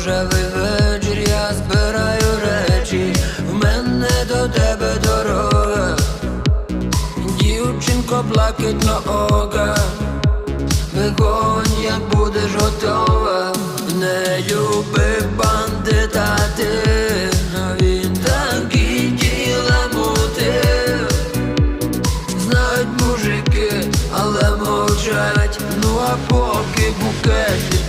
рожевий вечір, я збираю речі, в мене до тебе дорога, дівчинко блакитно ока, вигонь, як будеш готова, не люби бандита ти, він такі діла мутив знають мужики, але мовчать, ну а поки букети.